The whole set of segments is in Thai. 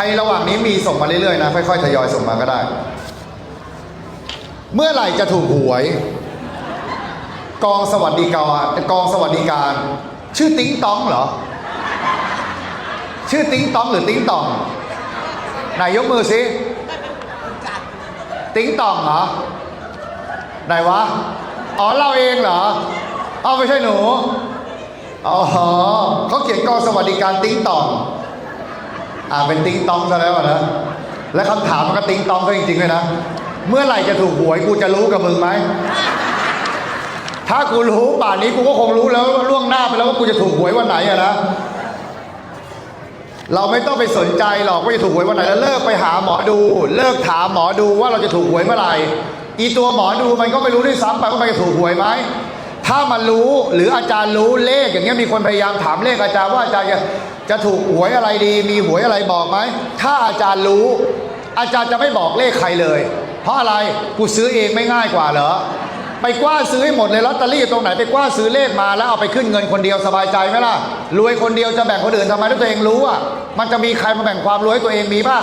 ใครระหว่างนี้มีส่งมาเรื่อยๆนะค่อยๆทยอยส่งมาก็ได้ เมื่อไหร่จะถูกหวย กองสวัสดิการกองสวัสดิการ ชื่อติ้งต้องเหรอ ชื่อติ้งต้องหรือติ้งตองไหนยกมือสิติ้งตองเหรอไหนวะอ๋อเราเองเหรอเอาไม่ใช่หนูอ๋อเขาเขียนกองสวัสดิการติ้งตอง อ่าเป็นติ้งตองซะแล้วอะนะและคำถามมันก็ติ้งตองก็จริงๆเลยนะ เมื่อไหร่จะถูกหวยกูจะรู้กับมึงไหม ถ้ากูรู้ป่านนี้กูก็คงรู้แล้วล่วงหน้าไปแล้วว่ากูจะถูกหวยวันไหนอะนะ เราไม่ต้องไปสนใจหรอกว่าจะถูกหวยวันไหนแล้วเลิกไปหาหมอดู เลิกถามหมอดูว่าเราจะถูกหวยเมื่อไหร่ อีตัวหมอดูมันก็ไม่รู้ด้วยซ้ำไปว่ามันจะถูกหวยไหม ถ้ามันรู้หรืออาจารย์รู้เลขอย่างเงี้ยมีคนพยายามถามเลขอาจารย์ว่าอาจารย์จะจะถูกหวยอะไรดี มีหวยอะไรบอกไหมถ้าอาจารย์รู้ อาจารย์จะไม่บอกเลขใครเลย เพราะอะไรกูซื้อเองไม่ง่ายกว่าเหรอไปกว้านซื้อให้หมดเลยลอตเตอรี่ตรงไหนไปกว้านซื้อเลขมาแล้วเอาไปขึ้นเงินคนเดียวสบายใจไหมล่ะรวยคนเดียวจะแบ่งคนอื่นทำไมถ้าตัวเองรู้อะมันจะมีใครมาแบ่งความรวยให้ตัวเองมีป่ะ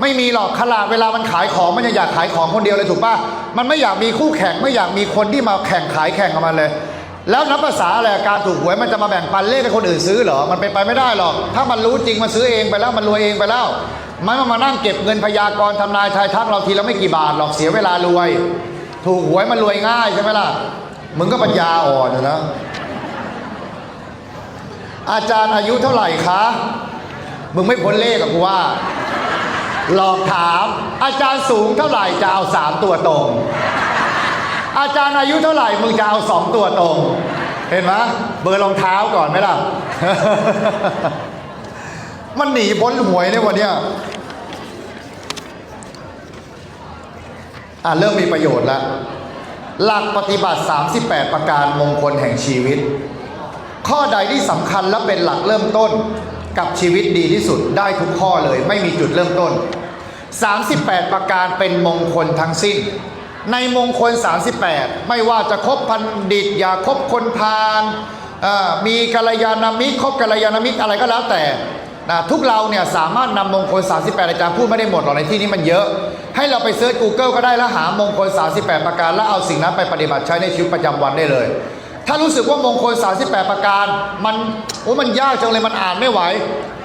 ไม่มีหรอกขลาดเวลามันขายของมันยังอยากขายของคนเดียวเลยถูกป่ะมันไม่อยากมีคู่แข่งไม่อยากมีคนที่มาแข่งขายแข่งกับมันเลย แล้วนับภาษาอะไรการถูกหวยมันจะมาแบ่งปันเลขให้คนอื่นซื้อเหรอมันเป็นไปไม่ได้หรอก ถ้ามันรู้จริงมันซื้อเองไปแล้วมันรวยเองไปแล้ว มันมานั่งเก็บเงินพยากรทำนายทายทักเราทีละไม่กี่บาทหรอกเสียเวลารวย ถูกหวยมันรวยง่ายใช่ไหมล่ะมึงก็ปัญญาอ่อนนะอาจารย์อายุเท่าไหร่คะ มึงไม่พ้นเลขกับกูว่า หลอกถามอาจารย์สูงเท่าไหร่จะเอาสามตัวตรง อาจารย์อายุเท่าไหร่มึงจะเอาสองตัวตรง เห็นไหมเบอร์รองเท้าก่อนไหมล่ะ มันหนีพ้นหวยเนี่ยวันเนี้ยอะเริ่มมีประโยชน์แล้วหลักปฏิบัติ 38 ประการมงคลแห่งชีวิต ข้อใดที่สำคัญและเป็นหลักเริ่มต้น กับชีวิตดีที่สุดได้ทุกข้อเลย ไม่มีจุดเริ่มต้น 38 ประการเป็นมงคลทั้งสิ้น ในมงคล 38 ไม่ว่าจะคบพันดิต อย่าคบคนพาลมีกัลยาณมิตรคบกัลยาณมิตรอะไรก็แล้วแต่นะทุกเราเนี่ยสามารถนำมงคล 38 อาจารย์พูดไม่ได้หมดหรอกในที่นี้มันเยอะ ให้เราไปเซิร์ช Google ก็ได้แล้วหามงคล 38 ประการ แล้วเอาสิ่งนั้นไปปฏิบัติใช้ในชีวิตประจำวันได้เลย ถ้ารู้สึกว่ามงคล 38 ประการ มันโอ้มันยากจังเลยมันอ่านไม่ไหว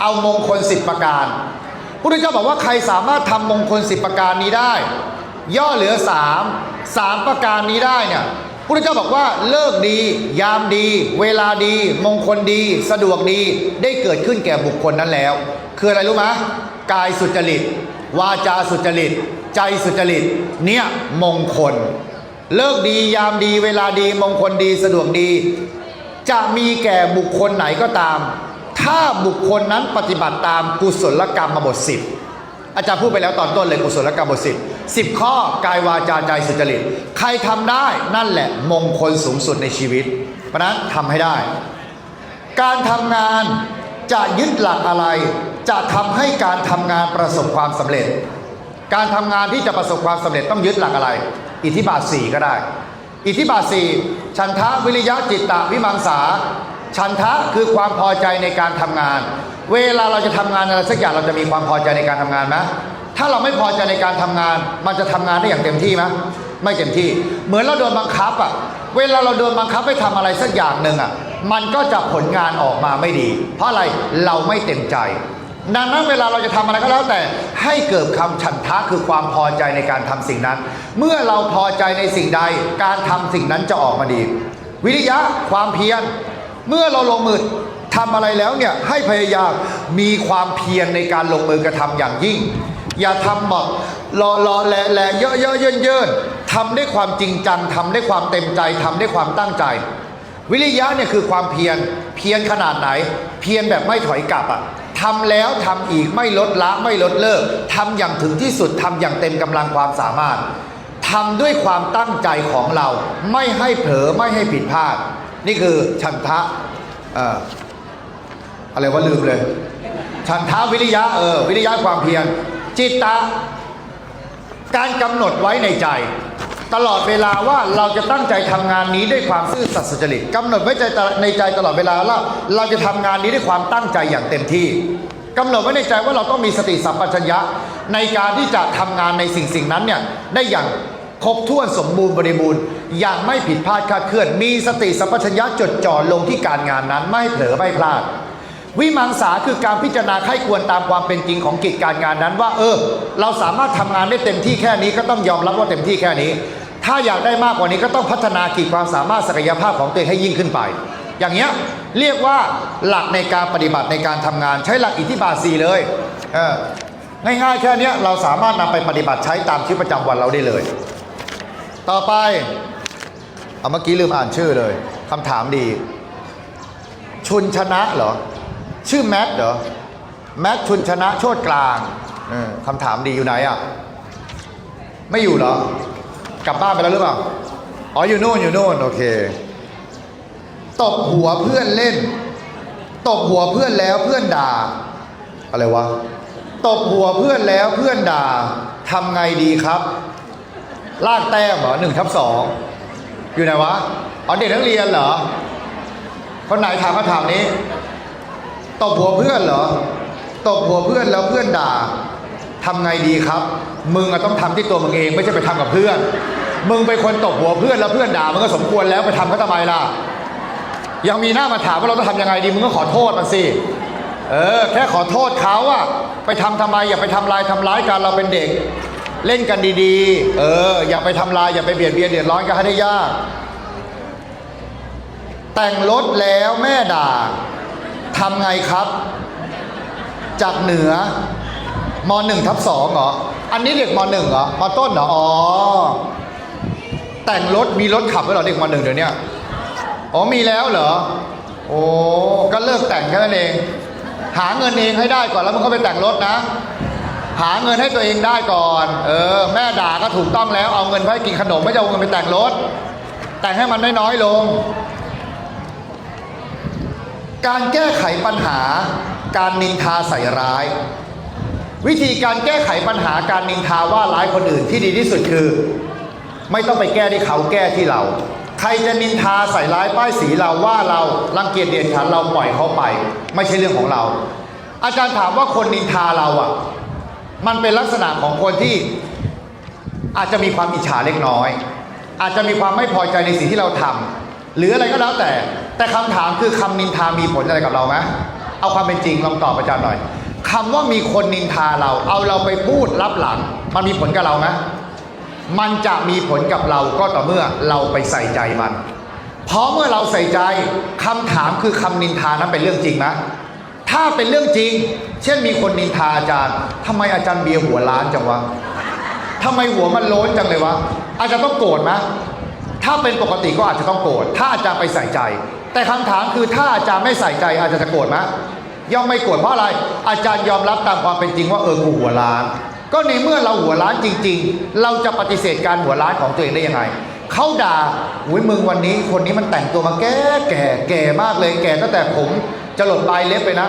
เอามงคล 10 ประการพุทธเจ้าบอกว่าใครสามารถทำมงคล 10 ประการนี้ได้ ย่อเหลือ 3 3 ประการนี้ได้เนี่ยพุทธเจ้าบอกว่าเลิกดี ยามดี เวลาดี มงคลดี สะดวกดีได้เกิดขึ้นแก่บุคคลนั้นแล้ว คืออะไรรู้ไหมกายสุจริต วาจาสุจริต ใจสุจริต เนี่ยมงคล เลิกดียามดีเวลาดีมงคลดีสะดวกดี จะมีแก่บุคคลไหนก็ตาม ถ้าบุคคลนั้นปฏิบัติตามกุศลกรรมมาบทสิบอาจารย์พูดไปแล้วตอนต้นเลยกุศลกรรมบทสิบสิบข้อกายวาจาใจสุจริต ใครทำได้นั่นแหละมงคลสูงสุดในชีวิต เพราะฉะนั้นทำให้ได้ การทำงานจะยึดหลักอะไร จะทำให้การทำงานประสบความสำเร็จ การทำงานที่จะประสบความสำเร็จต้องยึดหลักอะไร อิทธิบาทสี่ก็ได้ อิทธิบาทสี่ฉันทะวิริยะจิตตะวิมังสาฉันทะคือความพอใจในการทำงาน เวลาเราจะทำงานอะไรสักอย่างเราจะมีความพอใจในการทำงานไหมถ้าเราไม่พอใจในการทำงาน มันจะทำงานได้อย่างเต็มที่ไหมไม่เต็มที่ เหมือนเราโดนบังคับอะเวลาเราโดนบังคับให้ทำอะไรสักอย่างหนึ่งอะมันก็จะผลงานออกมาไม่ดี เพราะอะไรเราไม่เต็มใจ ดังนั้นเวลาเราจะทำอะไรก็แล้วแต่ให้เกิดคำฉันทะคือความพอใจในการทำสิ่งนั้น เมื่อเราพอใจในสิ่งใดการทำสิ่งนั้นจะออกมาดี วิริยะความเพียรเมื่อเราลงมือทำอะไรแล้วเนี่ยให้พยายามมีความเพียรในการลงมือกระทำอย่างยิ่ง อย่าทำแบบรอรอแลแลเยอะเยอะเยินเยินทำด้วยความจริงจังทำด้วยความเต็มใจทำด้วยความตั้งใจ วิริยะเนี่ยคือความเพียรเพียรขนาดไหน เพียรแบบไม่ถอยกลับอะ ทำแล้วทำอีกไม่ลดละไม่ลดเลิกทำอย่างถึงที่สุดทำอย่างเต็มกำลังความสามารถทำด้วยความตั้งใจของเราไม่ให้เผลอไม่ให้ผิดพลาด นี่คือฉันทะอะไรว่าลืมเลยฉันทะวิริยะเออวิริยะความเพียรจิตตะ การกำหนดไว้ในใจ ตลอดเวลาว่าเราจะตั้งใจทำงานนี้ด้วยความซื่อสัตย์สุจริตกำหนดไว้ใจในใจตลอดเวลาว่าเราจะทำงานนี้ด้วยความตั้งใจอย่างเต็มที่กำหนดไว้ในใจว่าเราต้องมีสติสัมปชัญญะในการที่จะทำงานในสิ่งสิ่งนั้นเนี่ยได้อย่างครบถ้วนสมบูรณ์บริบูรณ์อย่างไม่ผิดพลาดคาดเคลื่อน มีสติสัมปชัญญะจดจ่อลงที่การงานนั้นไม่เผลอไม่พลาด วิมังสาคือการพิจารณาไข้ควรตามความเป็นจริงของกิจการงานนั้นว่า เออ เราสามารถทำงานได้เต็มที่แค่นี้ก็ต้องยอมรับว่าเต็มที่แค่นี้ ถ้าอยากได้มากกว่านี้ก็ต้องพัฒนาขีดความสามารถศักยภาพของตัวเองให้ยิ่งขึ้นไป อย่างเงี้ยเรียกว่าหลักในการปฏิบัติในการทำงาน ใช้หลักอิทธิบาทสีเลยเออง่ายๆแค่เนี้ยเราสามารถนำไปปฏิบัติใช้ตามชีวิตประจำวันเราได้เลย ต่อไปเอาเมื่อกี้ลืมอ่านชื่อเลยคำถามดี ชุนชนะเหรอ ชื่อแมทเหรอ แมทชุนชนะโชดกลางเออคำถามดีอยู่ไหนอะ ไม่อยู่เหรอ กลับบ้านไปแล้วหรือเปล่า อ๋ออยู่นู่นอยู่นู่นโอเค ตบหัวเพื่อนเล่น ตบหัวเพื่อนแล้วเพื่อนด่า อะไรวะ ตบหัวเพื่อนแล้วเพื่อนด่าทำไงดีครับ ลากแต้มเหรอหนึ่งทับสองอยู่ไหนวะ อ๋อเด็กนักเรียนเหรอ คนไหนถามคำถามนี้ ตบหัวเพื่อนเหรอ ตบหัวเพื่อนแล้วเพื่อนด่าทำไงดีครับ มึงอะต้องทำที่ตัวมึงเองไม่ใช่ไปทำกับเพื่อน มึงเป็นคนตบหัวเพื่อนแล้วเพื่อนด่ามันก็สมควรแล้วไปทำเขาทำไมล่ะ ยังมีหน้ามาถามว่าเราต้องทำยังไงดี มึงก็ขอโทษมันสิ เออ แค่ขอโทษเขาอะไปทำทำไมอย่าไปทำลายทำร้ายกันเราเป็นเด็ก เล่นกันดีๆ เออ อย่าไปทำลายอย่าไปเบียดเบียนเดือดร้อนกันให้ได้ยาก แต่งรถแล้วแม่ด่า ทำไงครับ จากเหนือมหนึ่งทับสองเหรอ อันนี้เด็กมหนึ่งเหรอมต้นเหรอ อ๋อ แต่งรถมีรถขับแล้เหรอเด็กมหนึ่งเดี๋ยวนี้อ๋อมีแล้วเหรอ โอ้ก็เลิกแต่งแค่นั้นเอง หาเงินเองให้ได้ก่อนแล้วมึงก็ไปแต่งรถนะ หาเงินให้ตัวเองได้ก่อน เออ แม่ด่าก็ถูกต้องแล้วเอาเงินไปกินขนมไม่จะเอาเงินไปแต่งรถ แต่งให้มันน้อยๆลง การแก้ไขปัญหา การนินทาใส่ร้าย วิธีการแก้ไขปัญหาการนินทาว่าร้ายคนอื่นที่ดีที่สุดคือ ไม่ต้องไปแก้ที่เขาแก้ที่เรา ใครจะนินทาใส่ร้ายป้ายสีเราว่าเรารังเกียจเดียดฉันเราปล่อยเขาไป ไม่ใช่เรื่องของเรา อาจารย์ถามว่าคนนินทาเราอะ มันเป็นลักษณะของคนที่อาจจะมีความอิจฉาเล็กน้อย อาจจะมีความไม่พอใจในสิ่งที่เราทำหรืออะไรก็แล้วแต่ แต่คำถามคือคำนินทามีผลอะไรกับเราไหมเอาความเป็นจริงลองตอบอาจารย์หน่อยคำว่ามีคนนินทาเรา เอาเราไปพูดรับหลัง มันมีผลกับเราไหมมันจะมีผลกับเราก็ต่อเมื่อเราไปใส่ใจมัน เพราะเมื่อเราใส่ใจคำถามคือคำนินทานั้นเป็นเรื่องจริงไหมถ้าเป็นเรื่องจริง เช่นมีคนนินทาอาจารย์ทำไมอาจารย์เบียร์หัวล้านจังวะทำไมหัวมันโล้นจังเลยวะอาจารย์ต้องโกรธไหมถ้าเป็นปกติก็อาจจะต้องโกรธถ้าอาจารย์ไปใส่ใจ แต่คำถามคือถ้าอาจารย์ไม่ใส่ใจอาจารย์จะโกรธไหมย่อมไม่โกรธเพราะอะไร อาจารย์ยอมรับตามความเป็นจริงว่าเออกูหัวล้าน ก็ในเมื่อเราหัวล้านจริง ๆ เราจะปฏิเสธการหัวล้านของตัวเองได้ยังไงเขาด่าอุ้ยมึงวันนี้คนนี้มันแต่งตัวมาแก่แก่แก่มากเลยแก่ตั้งแต่ผมจะหลดปลายเล็บไปนะ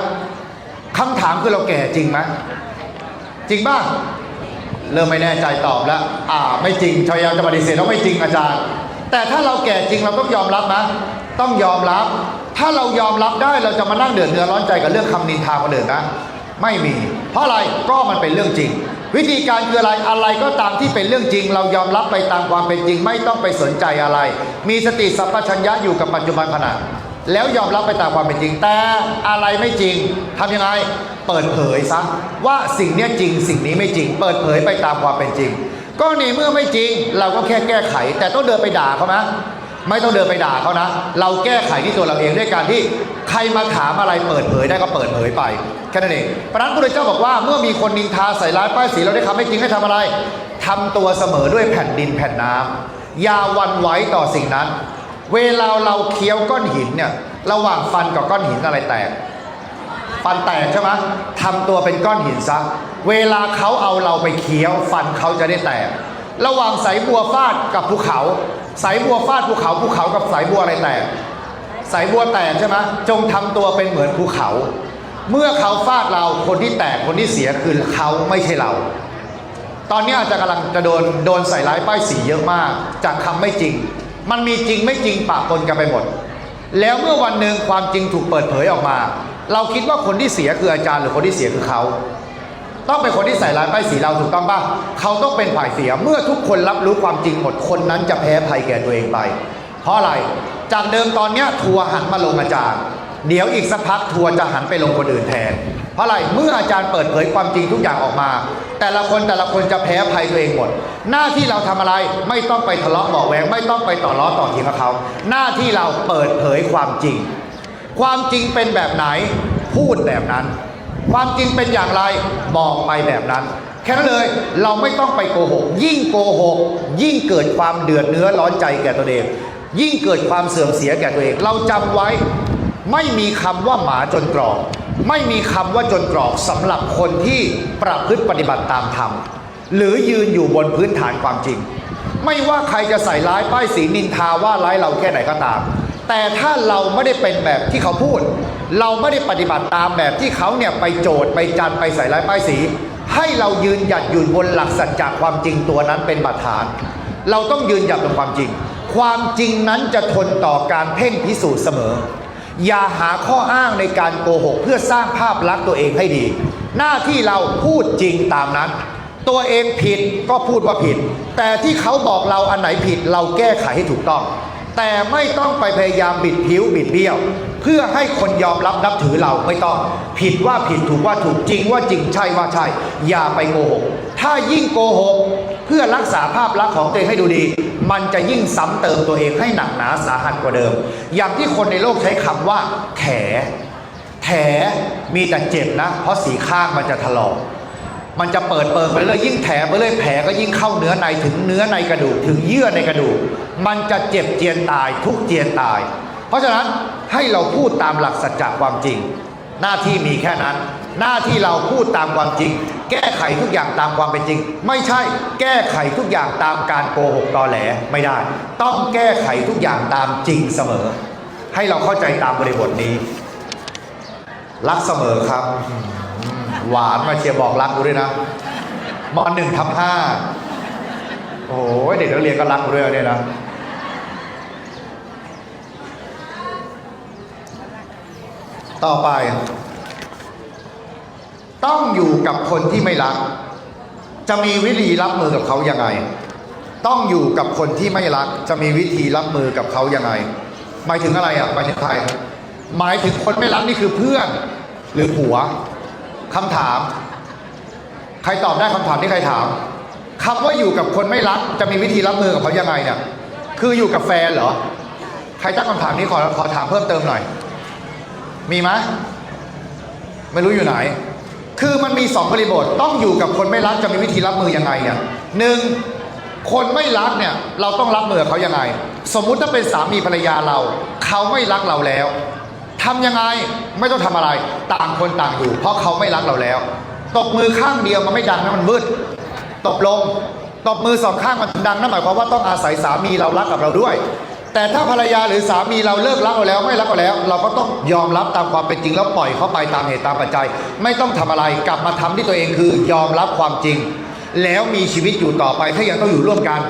คำถามคือเราแก่จริงไหมจริงป่ะเริ่มไม่แน่ใจตอบแล้ว อ่า ไม่จริงชายามจะปฏิเสธว่าไม่จริงอาจารย์ แต่ถ้าเราแก่จริงเราต้องยอมรับนะ ต้องยอมรับ ถ้าเรายอมรับได้เราจะมานั่งเดือดเนื้อร้อนใจกับเรื่องคำนินทาคนอื่นนะไม่มี เพราะอะไรก็มันเป็นเรื่องจริง วิธีการคืออะไรอะไรก็ตามที่เป็นเรื่องจริง เรายอมรับไปตามความเป็นจริง ไม่ต้องไปสนใจอะไร มีสติสัมปชัญญะอยู่กับปัจจุบันขณะแล้วยอมรับไปตามความเป็นจริง แต่อะไรไม่จริงทำยังไงเปิดเผยซะว่าสิ่งนี้จริง สิ่งนี้ไม่จริง เปิดเผยไปตามความเป็นจริง ก็ในเมื่อไม่จริง เราก็แค่แก้ไข แต่ต้องเดินไปด่าเขานะ ไม่ต้องเดินไปด่าเขานะ เราแก้ไขที่ตัวเราเองด้วยการที่ใครมาถามอะไรเปิดเผยได้ก็เปิดเผยไปแค่นั้นเองพระนั้นพระเจ้าบอกว่าเมื่อมีคนนินทาใส่ร้ายป้ายสีเราได้คำไม่จริงให้ทำอะไรทำตัวเสมอด้วยแผ่นดินแผ่นน้ำอย่าวันไหวต่อสิ่งนั้น เวลาเราเคี้ยวก้อนหินเนี่ยระหว่างฟันกับก้อนหินอะไรแตกฟันแตกใช่ไหมทำตัวเป็นก้อนหินซะ เวลาเขาเอาเราไปเคี้ยว ฟันเขาจะได้แตก ระหว่างสายบัวฟาดกับภูเขา สายบัวฟาดภูเขาภูเขากับสายบัวอะไรแตก สายบัวแตกใช่ไหมจงทำตัวเป็นเหมือนภูเขา เมื่อเขาฟาดเราคนที่แตกคนที่เสียคือเขาไม่ใช่เรา ตอนนี้อาจจะกำลังจะโดนโดนใส่ร้ายป้ายสีเยอะมาก จากคำไม่จริง มันมีจริงไม่จริงปะปนกันไปหมด แล้วเมื่อวันหนึ่งความจริงถูกเปิดเผยออกมา เราคิดว่าคนที่เสียคืออาจารย์หรือคนที่เสียคือเขา ต้องเป็นคนที่ใส่ร้ายป้ายสีเราถูกต้องป่ะเขาต้องเป็นฝ่ายเสียเมื่อทุกคนรับรู้ความจริงหมดคนนั้นจะแพ้ภัยแก่ตัวเองไป เพราะอะไรจากเดิมตอนเนี้ยทัวหันมาลงอาจารย์ เดี๋ยวอีกสักพักทัวจะหันไปลงคนอื่นแทน เพราะอะไรเมื่ออาจารย์เปิดเผยความจริงทุกอย่างออกมา แต่ละคนแต่ละคนจะแพ้ภัยตัวเองหมด หน้าที่เราทำอะไรไม่ต้องไปทะเลาะเบาะแวงไม่ต้องไปต่อล้อต่อเทียงกับเขาหน้าที่เราเปิดเผยความจริง ความจริงเป็นแบบไหนพูดแบบนั้น ความจริงเป็นอย่างไรบอกไปแบบนั้น แค่นั้นเลยเราไม่ต้องไปโกหก ยิ่งโกหก ยิ่งเกิดความเดือดเนื้อร้อนใจแก่ตัวเอง ยิ่งเกิดความเสื่อมเสียแก่ตัวเอง เราจำไว้ไม่มีคำว่าหมาจนกรอกไม่มีคำว่าจนกรอกสำหรับคนที่ประพฤติปฏิบัติตามธรรมหรือยืนอยู่บนพื้นฐานความจริง ไม่ว่าใครจะใส่ร้ายป้ายสีนินทาว่าร้ายเราแค่ไหนก็ตาม แต่ถ้าเราไม่ได้เป็นแบบที่เขาพูด เราไม่ได้ปฏิบัติตามแบบที่เขาเนี่ยไปโจทย์ไปจันไปใส่ร้ายป้ายสี ให้เรายืนหยัดอยู่บนหลักสัจจะความจริงตัวนั้นเป็นบาดฐาน เราต้องยืนหยัดบนความจริง ความจริงนั้นจะทนต่อการเพ่งพิสูจน์เสมอ อย่าหาข้ออ้างในการโกหก เพื่อสร้างภาพลักษณ์ตัวเองให้ดี หน้าที่เราพูดจริงตามนั้น ตัวเองผิดก็พูดว่าผิด แต่ที่เขาบอกเราอันไหนผิดเราแก้ไขให้ถูกต้อง แต่ไม่ต้องไปพยายามบิดผิวบิดเบี้ยว เพื่อให้คนยอมรับนับถือเราไม่ต้อง ผิดว่าผิดถูกว่าถูกจริงว่าจริงใช่ว่าใช่ อย่าไปโกหก ถ้ายิ่งโกหก เพื่อรักษาภาพลักษณ์ของตัวเองให้ดูดี มันจะยิ่งซ้ำเติมตัวเองให้หนักหนาสาหัสกว่าเดิม อย่างที่คนในโลกใช้คำว่า แถ แถมีแต่เจ็บนะ เพราะสีข้างมันจะถลอก มันจะเปิดเปิงไปเรื่อยยิ่งแถไปเรื่อยแผลก็ยิ่งเข้าเนื้อในถึงเนื้อในกระดูกถึงเยื่อในกระดูก มันจะเจ็บเจียนตายทุกเจียนตาย เพราะฉะนั้นให้เราพูดตามหลักสัจจะความจริง หน้าที่มีแค่นั้น หน้าที่เราพูดตามความจริง แก้ไขทุกอย่างตามความเป็นจริง ไม่ใช่แก้ไขทุกอย่างตามการโกหกตอแหลไม่ได้ ต้องแก้ไขทุกอย่างตามจริงเสมอ ให้เราเข้าใจตามบริบทนี้ รักเสมอครับ หวานมาเชียร์บอกรักกูด้วยนะมหนึ่งทับห้าโอ้โหเด็กนักเรียนก็รักกูด้วยเนี่ยนะต่อไป ต้องอยู่กับคนที่ไม่รัก จะมีวิธีรับมือกับเขายังไง ต้องอยู่กับคนที่ไม่รัก จะมีวิธีรับมือกับเขายังไง หมายถึงอะไรอะหมายถึงใครหมายถึงคนไม่รักนี่คือเพื่อน หรือผัว คำถาม ใครตอบได้คำถามที่ใครถามคำว่าอยู่กับคนไม่รัก จะมีวิธีรับมือกับเขายังไงเนี่ยคืออยู่กับแฟนเหรอ ใครตั้งคำถามนี้ขอขอถามเพิ่มเติมหน่อย มีไหมไม่รู้อยู่ไหน คือมันมีสองบริบทต้องอยู่กับคนไม่รักจะมีวิธีรับมือยังไงเนี่ยหนึ่งคนไม่รักเนี่ยเราต้องรับมือเขายังไง สมมุติถ้าเป็นสามีภรรยาเรา เขาไม่รักเราแล้ว ทำยังไงไม่ต้องทำอะไร ต่างคนต่างอยู่ เพราะเขาไม่รักเราแล้ว ตบมือข้างเดียวมันไม่ดังนะมันมืด ตบลง ตบมือสองข้างมันดังนั่นหมายความว่าต้องอาศัยสามีเรารักกับเราด้วย แต่ถ้าภรรยาหรือสามีเราเลิกรักเราแล้ว ไม่รักเราแล้ว เราก็ต้องยอมรับตามความเป็นจริงแล้วปล่อยเขาไปตามเหตุตามปัจจัย ไม่ต้องทำอะไรกลับมาทำที่ตัวเองคือยอมรับความจริง แล้วมีชีวิตอยู่ต่อไปถ้ายังต้องอยู่ร่วมกัน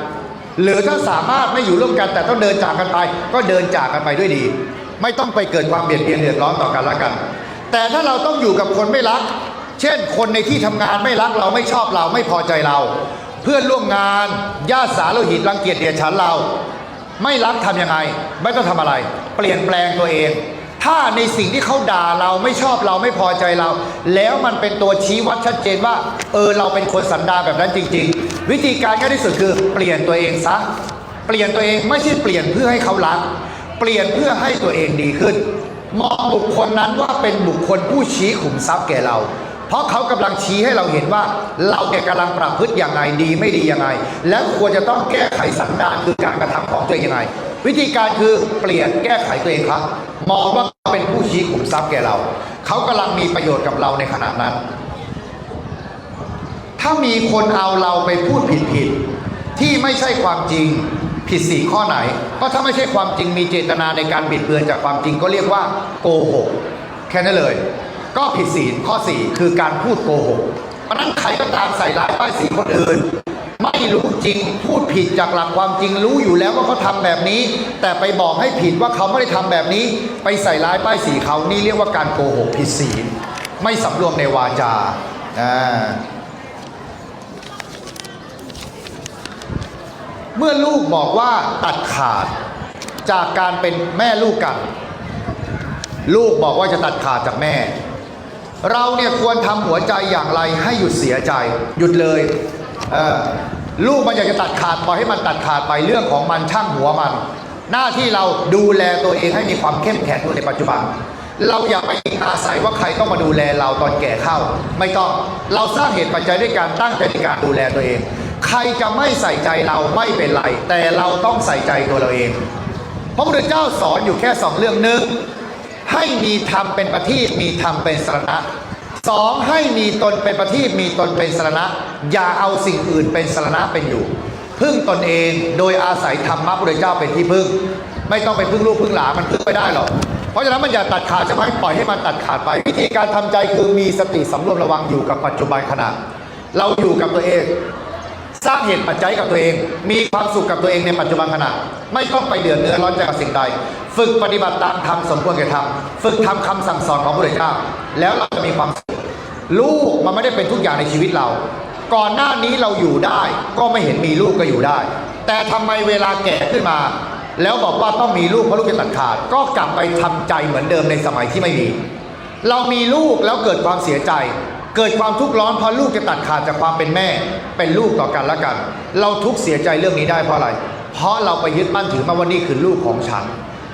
หรือถ้าสามารถไม่อยู่ร่วมกันแต่ต้องเดินจากกันไป ก็เดินจากกันไปด้วยดี ไม่ต้องไปเกิดความเบียดเบียนเดือดร้อนต่อกันละกัน แต่ถ้าเราต้องอยู่กับคนไม่รัก เช่น คนในที่ทำงานไม่รักเราไม่ชอบเราไม่พอใจเรา เพื่อนร่วมงานญาติสาโลหิตรังเกียจเดียดฉันเรา ไม่รักทำยังไง ไม่ต้องทำอะไร เปลี่ยนแปลงตัวเอง ถ้าในสิ่งที่เขาด่าเราไม่ชอบเราไม่พอใจเรา แล้วมันเป็นตัวชี้วัดชัดเจนว่า เออเราเป็นคนสันดานแบบนั้นจริง ๆ วิธีการง่ายที่สุดคือเปลี่ยนตัวเองซะเปลี่ยนตัวเองไม่ใช่เปลี่ยนเพื่อให้เขารัก เปลี่ยนเพื่อให้ตัวเองดีขึ้น มองบุคคลนั้นว่าเป็นบุคคลผู้ชี้ขุมทรัพย์แก่เรา เพราะเขากำลังชี้ให้เราเห็นว่า เราเนี่ยกำลังประพฤติอย่างไรดีไม่ดียังไง และควรจะต้องแก้ไขสันดานคือการกระทำของตัวเองยังไง วิธีการคือเปลี่ยนแก้ไขตัวเองครับ มองว่าเขาเป็นผู้ชี้ขุมทรัพย์แก่เรา เขากำลังมีประโยชน์กับเราในขณะนั้น ถ้ามีคนเอาเราไปพูดผิดผิดๆที่ไม่ใช่ความจริง ผิดสี่ข้อไหน ก็ถ้าไม่ใช่ความจริงมีเจตนาในการบิดเบือนจากความจริงก็เรียกว่าโกหกแค่นั้นเลย ก็ผิดศีลข้อสี่คือการพูดโกหกเพราะฉะนั้นใครก็ตามใส่ร้ายป้ายสีคนอื่น ไม่รู้จริงพูดผิดจากหลักความจริงรู้อยู่แล้วว่าเขาทำแบบนี้ แต่ไปบอกให้ผิดว่าเขาไม่ได้ทำแบบนี้ ไปใส่ร้ายป้ายสีเขานี่เรียกว่าการโกหกผิดศีลไม่สำรวมในวาจาอ่า เมื่อลูกบอกว่าตัดขาด จากการเป็นแม่ลูกกัน ลูกบอกว่าจะตัดขาดจากแม่ เราเนี่ยควรทำหัวใจอย่างไรให้หยุดเสียใจ หยุดเลยเออลูกมันอยากจะตัดขาดปล่อยให้มันตัดขาดไปเรื่องของมันช่างหัวมัน หน้าที่เราดูแลตัวเองให้มีความเข้มแข็งในปัจจุบัน เราอย่าไปอาศัยว่าใครต้องมาดูแลเราตอนแก่เข้า ไม่ต้องเราสร้างเหตุปัจจัยด้วยการตั้งใจในการดูแลตัวเอง ใครจะไม่ใส่ใจเราไม่เป็นไร แต่เราต้องใส่ใจตัวเราเอง พระพุทธเจ้าสอนอยู่แค่สองเรื่องหนึ่งให้มีธรรมเป็นประทีปมีธรรมเป็นสรณะสองให้มีตนเป็นประทีปมีตนเป็นสรณะ อย่าเอาสิ่งอื่นเป็นสรณะเป็นอยู่ พึ่งตนเองโดยอาศัยธรรมะพระพุทธเจ้าเป็นที่พึ่ง ไม่ต้องไปพึ่งลูกพึ่งหลานมันพึ่งไม่ได้หรอกเพราะฉะนั้นมันอย่าตัดขาดจะไม่ปล่อยให้มันตัดขาดไป วิธีการทำใจคือมีสติสำรวมระวังอยู่กับปัจจุบันขณะ เราอยู่กับตัวเอง สร้างเหตุปัจจัยกับตัวเอง มีความสุขกับตัวเองในปัจจุบันขณะ ไม่ต้องไปเดือดเนื้อร้อนใจกับสิ่งใด ฝึกปฏิบัติตามธรรมสมควรแก่ธรรมฝึกทำคำสั่งสอนของพระพุทธเจ้าแล้วเราจะมีความสุขลูกมันไม่ได้เป็นทุกอย่างในชีวิตเรา ก่อนหน้านี้เราอยู่ได้ ก็ไม่เห็นมีลูกก็อยู่ได้ แต่ทำไมเวลาแก่ขึ้นมา แล้วบอกว่าต้องมีลูกเพราะลูกจะตัดขาด ก็กลับไปทำใจเหมือนเดิมในสมัยที่ไม่มี เรามีลูกแล้วเกิดความเสียใจ เกิดความทุกข์ร้อนเพราะลูกจะตัดขาดจากความเป็นแม่ เป็นลูกต่อกันและกัน เราทุกข์เสียใจเรื่องนี้ได้เพราะอะไร เพราะเราไปยึดมั่นถือมาว่านี่คือลูกของฉัน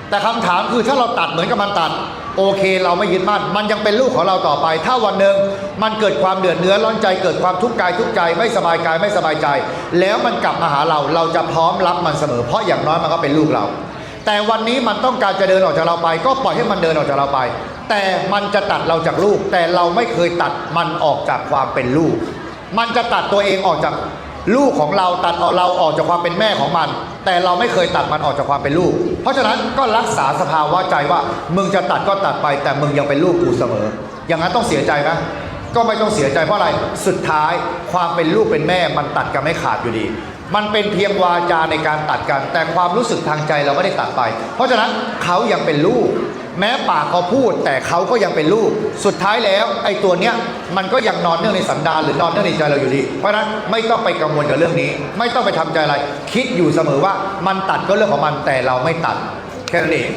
แต่คำถามคือถ้าเราตัดเหมือนกับมันตัด โอเค เราไม่ยึดมั่น มันยังเป็นลูกของเราต่อไป ถ้าวันหนึ่งมันเกิดความเดือดเนื้อร้อนใจ เกิดความทุกข์กายทุกข์ใจ ไม่สบายกายไม่สบายใจ แล้วมันกลับมาหาเรา เราจะพร้อมรับมันเสมอ เพราะอย่างน้อยมันก็เป็นลูกเราแต่วันนี้มันต้องการจะเดินออกจากเราไป ก็ปล่อยให้มันเดินออกจากเราไป แต่มันจะตัดเราจากลูก แต่เราไม่เคยตัดมันออกจากความเป็นลูก มันจะตัดตัวเองออกจากลูกของเราตัดเราออกจากความเป็นแม่ของมัน แต่เราไม่เคยตัดมันออกจากความเป็นลูก เพราะฉะนั้นก็รักษาสภาวะใจว่า มึงจะตัดก็ตัดไป แต่มึงยังเป็นลูกกูเสมอ อย่างนั้นต้องเสียใจไหมก็ไม่ต้องเสียใจเพราะอะไรสุดท้ายความเป็นลูกเป็นแม่มันตัดกันไม่ขาดอยู่ดี มันเป็นเพียงวาจาในการตัดกัน แต่ความรู้สึกทางใจเราไม่ได้ตัดไป เพราะฉะนั้นเขายังเป็นลูก แม้ปากเขาพูดแต่เขาก็ยังเป็นลูก สุดท้ายแล้วไอ้ตัวเนี้ยมันก็ยังนอนเนื่องในสันดานหรือนอนเนื่องในใจเราอยู่ดี เพราะฉะนั้นไม่ต้องไปกังวลกับเรื่องนี้ ไม่ต้องไปทำใจอะไร คิดอยู่เสมอว่ามันตัดก็เรื่องของมันแต่เราไม่ตัดแค่นั้นเอง